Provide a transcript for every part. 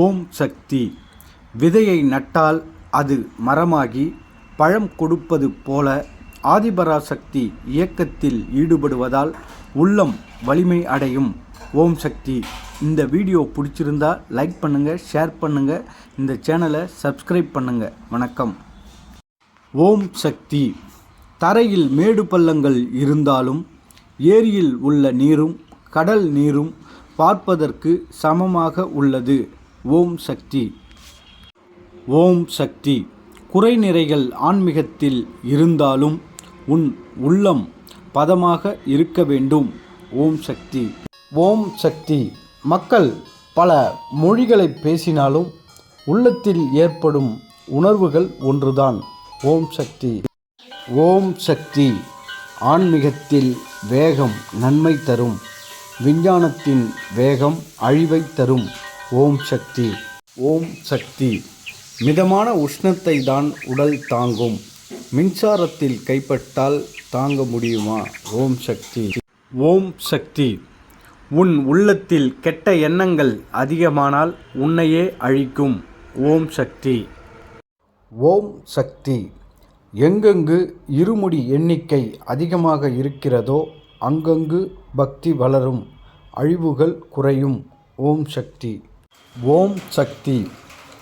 ஓம் சக்தி. விதையை நட்டால் அது மரமாகி பழம் கொடுப்பது போல ஆதிபராசக்தி இயக்கத்தில் ஈடுபடுவதால் உள்ளம் வலிமை அடையும். ஓம் சக்தி. இந்த வீடியோ பிடிச்சிருந்தா லைக் பண்ணுங்கள் ஷேர் பண்ணுங்கள் இந்த சேனலை சப்ஸ்கிரைப் பண்ணுங்கள் வணக்கம். ஓம் சக்தி. தரையில் மேடு பள்ளங்கள் இருந்தாலும் ஏரியில் உள்ள நீரும் கடல் நீரும் பார்ப்பதற்கு சமமாக உள்ளது. ஓம் சக்தி. ஓம் சக்தி. குறைநிறைகள் ஆன்மீகத்தில் இருந்தாலும் உன் உள்ளம் பதமாக இருக்க வேண்டும். ஓம் சக்தி. ஓம் சக்தி. மக்கள் பல மொழிகளை பேசினாலும் உள்ளத்தில் ஏற்படும் உணர்வுகள் ஒன்றுதான். ஓம் சக்தி. ஓம் சக்தி. ஆன்மீகத்தில் வேகம் நன்மை தரும். விஞ்ஞானத்தின் வேகம் அழிவை தரும். ஓம் சக்தி ஓம் சக்தி. மிதமான உஷ்ணத்தை தான் உடல் தாங்கும். மின்சாரத்தில் கைப்பட்டால் தாங்க முடியுமா? ஓம் சக்தி. ஓம் சக்தி. உன் உள்ளத்தில் கெட்ட எண்ணங்கள் அதிகமானால் உன்னையே அழிக்கும். ஓம் சக்தி. ஓம் சக்தி. எங்கெங்கு இருமுடி எண்ணிக்கை அதிகமாக இருக்கிறதோ அங்கங்கு பக்தி வளரும். அழிவுகள் குறையும். ஓம் சக்தி. ஓம் சக்தி.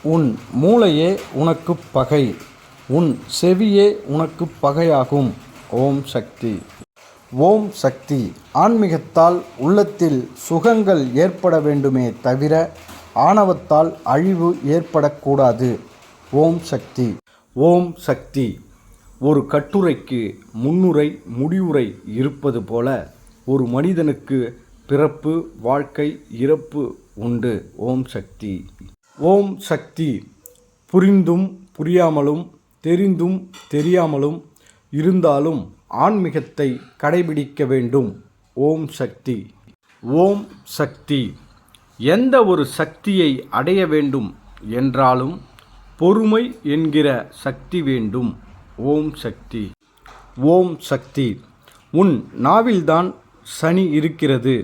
உன் மூளையே உனக்கு பகை. உன் செவியே உனக்கு பகையாகும். ஓம் சக்தி. ஓம் சக்தி. ஆன்மீகத்தால் உள்ளத்தில் சுகங்கள் ஏற்பட வேண்டுமே தவிர ஆணவத்தால் அழிவு ஏற்படக்கூடாது. ஓம் சக்தி. ஓம் சக்தி. ஒரு கட்டுரைக்கு முன்னுரை முடிவுரை இருப்பது போல ஒரு மனிதனுக்கு பிறப்பு வாழ்க்கை இறப்பு உண்டு. ஓம் சக்தி. ஓம் சக்தி. புரிந்தும் புரியாமலும் தெரிந்தும் தெரியாமலும் இருந்தாலும் ஆன்மீகத்தை கடைபிடிக்க வேண்டும். ஓம் சக்தி. ஓம் சக்தி. எந்த ஒரு சக்தியை அடைய வேண்டும் என்றாலும் பொறுமை என்கிற சக்தி வேண்டும். ஓம் சக்தி. ஓம் சக்தி. உன் நாவில்தான் சனி இருக்கிறது.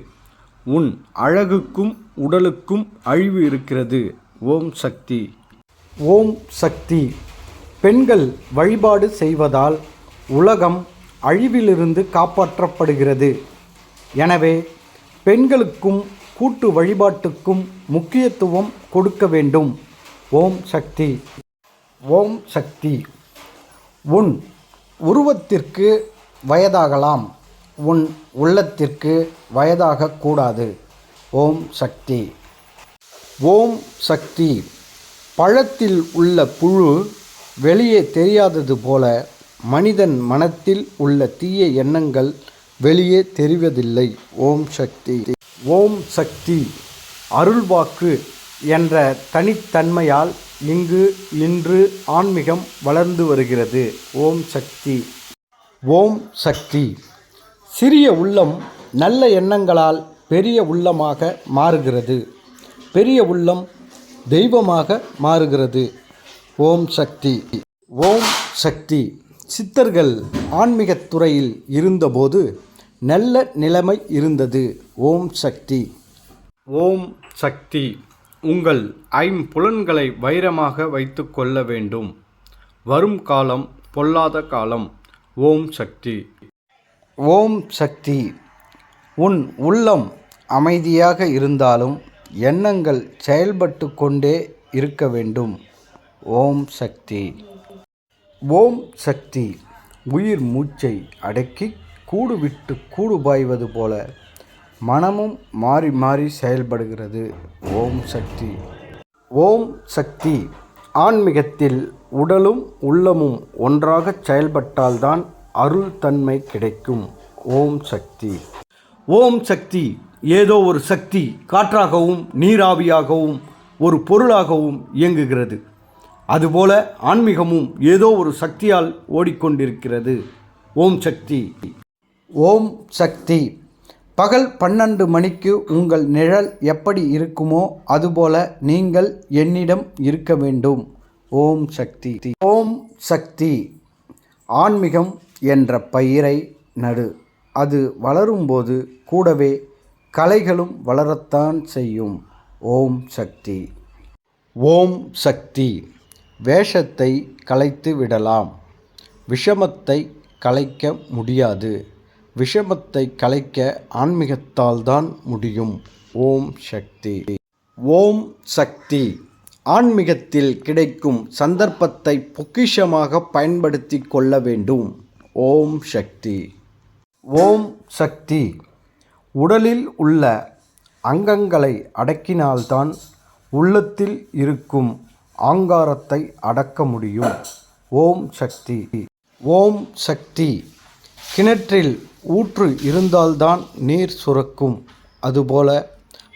உன் அழகுக்கும் உடலுக்கும் அழிவு இருக்கிறது. ஓம் சக்தி. ஓம் சக்தி. பெண்கள் வழிபாடு செய்வதால் உலகம் அழிவிலிருந்து காப்பாற்றப்படுகிறது. எனவே பெண்களுக்கும் கூட்டு வழிபாட்டுக்கும் முக்கியத்துவம் கொடுக்க வேண்டும். ஓம் சக்தி. ஓம் சக்தி. உன் உருவத்திற்கு வயதாகலாம். உன் உள்ளத்திற்கு வயதாகக்கூடாது ஓம் சக்தி. ஓம் சக்தி. பழத்தில் உள்ள புழு வெளியே தெரியாதது போல மனிதன் மனத்தில் உள்ள தீய எண்ணங்கள் வெளியே தெரிவதில்லை. ஓம் சக்தி. ஓம் சக்தி. அருள்வாக்கு என்ற தனித்தன்மையால் இங்கு இன்று ஆன்மீகம் வளர்ந்து வருகிறது. ஓம் சக்தி. ஓம் சக்தி. சிறிய உள்ளம் நல்ல எண்ணங்களால் பெரிய உள்ளமாக மாறுகிறது. பெரிய உள்ளம் தெய்வமாக மாறுகிறது. ஓம் சக்தி. ஓம் சக்தி. சித்தர்கள் ஆன்மீகத் துறையில் இருந்தபோது நல்ல நிலைமை இருந்தது. ஓம் சக்தி. ஓம் சக்தி. உங்கள் ஐம்புலன்களை வைரமாக வைத்து கொள்ள வேண்டும். வரும் காலம் பொல்லாத காலம். ஓம் சக்தி. ஓம் சக்தி. உன் உள்ளம் அமைதியாக இருந்தாலும் எண்ணங்கள் செயல்பட்டு கொண்டே இருக்க வேண்டும். ஓம் சக்தி. ஓம் சக்தி. உயிர் மூச்சை அடக்கி கூடு விட்டு கூடு பாய்வது போல மனமும் மாறி மாறி செயல்படுகிறது. ஓம் சக்தி. ஓம் சக்தி. ஆன்மீகத்தில் உடலும் உள்ளமும் ஒன்றாக செயல்பட்டால்தான் அருள் தன்மை கிடைக்கும். ஓம் சக்தி. ஓம் சக்தி ஏதோ ஒரு சக்தி காற்றாகவும் நீராவியாகவும் ஒரு பொருளாகவும் இயங்குகிறது. அதுபோல ஆன்மீகமும் ஏதோ ஒரு சக்தியால் ஓடிக்கொண்டிருக்கிறது. ஓம் சக்தி. ஓம் சக்தி. பகல் பன்னெண்டு மணிக்கு உங்கள் நிழல் எப்படி இருக்குமோ அதுபோல நீங்கள் என்னிடம் இருக்க வேண்டும். ஓம் சக்தி. ஓம் சக்தி. ஆன்மீகம் என்ற பயிரை நடு. அது வளரும்போது கூடவே கலைகளும் வளரத்தான் செய்யும். ஓம் சக்தி. ஓம் சக்தி. வேஷத்தை கலைத்து விடலாம். விஷமத்தை கலைக்க முடியாது. விஷமத்தை கலைக்க ஆன்மீகத்தால் தான் முடியும். ஓம் சக்தி. ஓம் சக்தி. ஆன்மீகத்தில் கிடைக்கும் சந்தர்ப்பத்தை பொக்கிஷமாக பயன்படுத்தி கொள்ள வேண்டும். ஓம் சக்தி. ஓம் சக்தி. உடலில் உள்ள அங்கங்களை அடக்கினால்தான் உள்ளத்தில் இருக்கும் ஆங்காரத்தை அடக்க முடியும். ஓம் சக்தி. ஓம் சக்தி. கிணற்றில் ஊற்று இருந்தால்தான் நீர் சுரக்கும். அதுபோல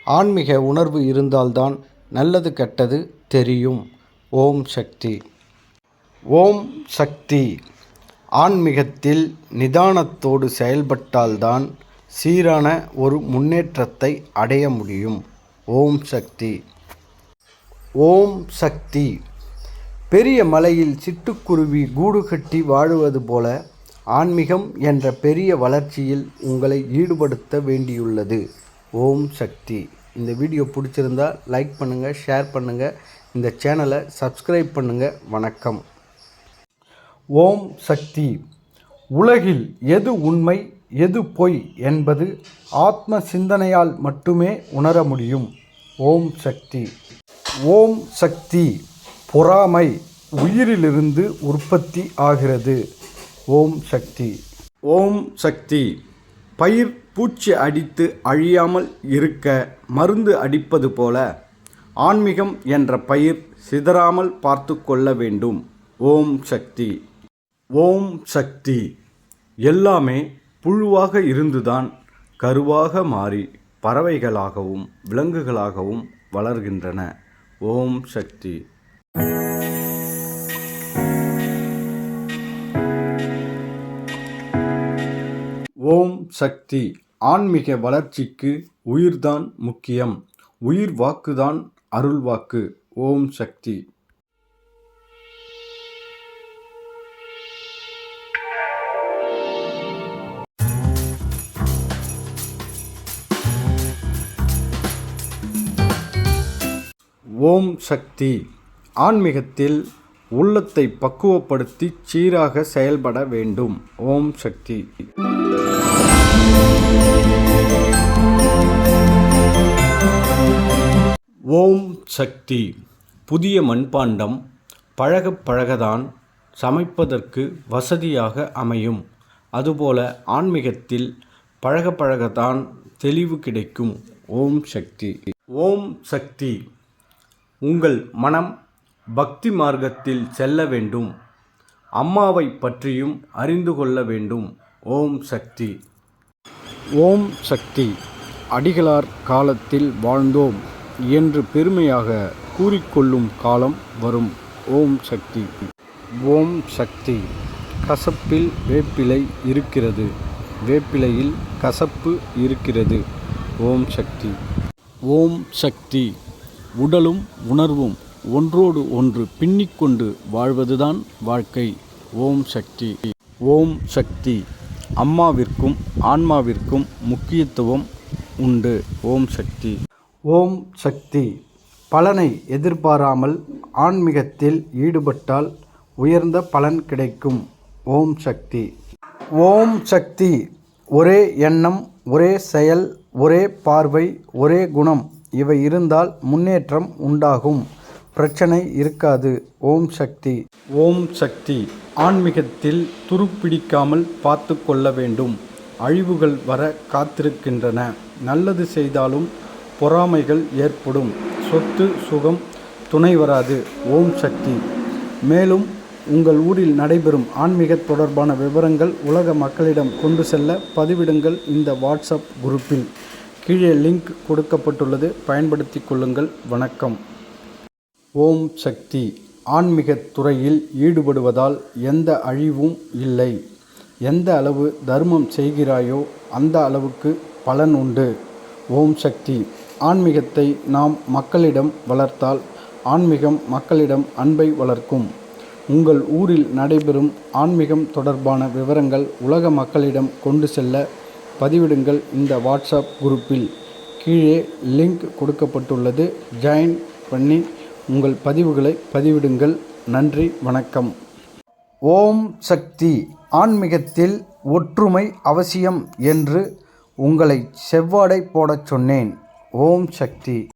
ஆன்மீக உணர்வு இருந்தால்தான் நல்லது கெட்டது தெரியும். ஓம் சக்தி. ஓம் சக்தி. ஆன்மீகத்தில் நிதானத்தோடு செயல்பட்டால்தான் சீரான ஒரு முன்னேற்றத்தை அடைய முடியும். ஓம் சக்தி. ஓம் சக்தி. பெரிய மலையில் சிட்டுக்குருவி கூடு கட்டி வாழுவது போல ஆன்மீகம் என்ற பெரிய வளர்ச்சியில் உங்களை ஈடுபடுத்த வேண்டியுள்ளது. ஓம் சக்தி. இந்த வீடியோ பிடிச்சிருந்தா லைக் பண்ணுங்கள் ஷேர் பண்ணுங்கள் இந்த சேனலை சப்ஸ்கிரைப் பண்ணுங்கள் வணக்கம். ஓம் சக்தி. உலகில் எது உண்மை எது பொய் என்பது ஆத்ம சிந்தனையால் மட்டுமே உணர முடியும். ஓம் சக்தி. ஓம் சக்தி பொறாமை உயிரிலிருந்து உற்பத்தி ஆகிறது. ஓம் சக்தி. ஓம் சக்தி. பயிர் பூச்சி அடித்து அழியாமல் இருக்க மருந்து அடிப்பது போல ஆன்மீகம் என்ற பயிர் சிதறாமல் பார்த்து கொள்ள வேண்டும். ஓம் சக்தி. ஓம் சக்தி. எல்லாமே புழுவாக இருந்துதான் கருவாக மாறி பறவைகளாகவும் விலங்குகளாகவும் வளர்கின்றன. ஓம் சக்தி. ஓம் சக்தி. ஆன்மீக வளர்ச்சிக்கு உயிர்தான் முக்கியம். உயிர் வாக்குதான் அருள்வாக்கு. ஓம் சக்தி. ஓம் சக்தி. ஆன்மீகத்தில் உள்ளத்தை பக்குவப்படுத்தி சீராக செயல்பட வேண்டும். ஓம் சக்தி. ஓம் சக்தி. புதிய மண்பாண்டம் பழக பழகதான் சமைப்பதற்கு வசதியாக அமையும். அதுபோல ஆன்மீகத்தில் பழக பழகத்தான் தெளிவு கிடைக்கும். ஓம் சக்தி. ஓம் சக்தி. உங்கள் மனம் பக்தி மார்க்கத்தில் செல்ல வேண்டும். அம்மாவை பற்றியும் அறிந்து கொள்ள வேண்டும். ஓம் சக்தி. ஓம் சக்தி. அடிகளார் காலத்தில் வாழ்ந்தோம் என்று பெருமையாக கூறிக்கொள்ளும் காலம் வரும். ஓம் சக்தி. ஓம் சக்தி. கசப்பில் வேப்பிலை இருக்கிறது. வேப்பிலையில் கசப்பு இருக்கிறது. ஓம் சக்தி. ஓம் சக்தி. உடலும் உணர்வும் ஒன்றோடு ஒன்று பின்னிக்கொண்டு வாழ்வதுதான் வாழ்க்கை. ஓம் சக்தி. ஓம் சக்தி. அம்மாவிற்கும் ஆன்மாவிற்கும் முக்கியத்துவம் உண்டு. ஓம் சக்தி. ஓம் சக்தி. பலனை எதிர்பாராமல் ஆன்மீகத்தில் ஈடுபட்டால் உயர்ந்த பலன் கிடைக்கும். ஓம் சக்தி. ஓம் சக்தி. ஒரே எண்ணம் ஒரே செயல் ஒரே பார்வை ஒரே குணம். இவை இருந்தால் முன்னேற்றம் உண்டாகும். பிரச்சனை இருக்காது. ஓம் சக்தி. ஓம் சக்தி. ஆன்மீகத்தில் துருப்பிடிக்காமல் பார்த்து கொள்ள வேண்டும். அழிவுகள் வர காத்திருக்கின்றன. நல்லது செய்தாலும் பொறாமைகள் ஏற்படும். சொத்து சுகம் துணை வராது. ஓம் சக்தி. மேலும் உங்கள் ஊரில் நடைபெறும் ஆன்மீக தொடர்பான விவரங்கள் உலக மக்களிடம் கொண்டு செல்ல பதிவிடுங்கள் இந்த வாட்ஸ்அப் குரூப்பில். கீழே லிங்க் கொடுக்கப்பட்டுள்ளது. பயன்படுத்தி கொள்ளுங்கள். வணக்கம். ஓம் சக்தி. ஆன்மீகத் துறையில் ஈடுபடுவதால் எந்த அழிவும் இல்லை. எந்த அளவு தர்மம் செய்கிறாயோ அந்த அளவுக்கு பலன் உண்டு. ஓம் சக்தி. ஆன்மீகத்தை நாம் மக்களிடம் வளர்த்தால் ஆன்மீகம் மக்களிடம் அன்பை வளர்க்கும். உங்கள் ஊரில் நடைபெறும் ஆன்மீகம் தொடர்பான விவரங்கள் உலக மக்களிடம் கொண்டு செல்ல பதிவிடுங்கள் இந்த வாட்ஸ்அப் குரூப்பில். கீழே லிங்க் கொடுக்கப்பட்டுள்ளது. ஜாயின் பண்ணி உங்கள் பதிவுகளை பதிவிடுங்கள். நன்றி வணக்கம். ஓம் சக்தி ஆன்மீகத்தில் ஒற்றுமை அவசியம் என்று உங்களை செவ்வாடை போடச் சொன்னேன். ஓம் சக்தி.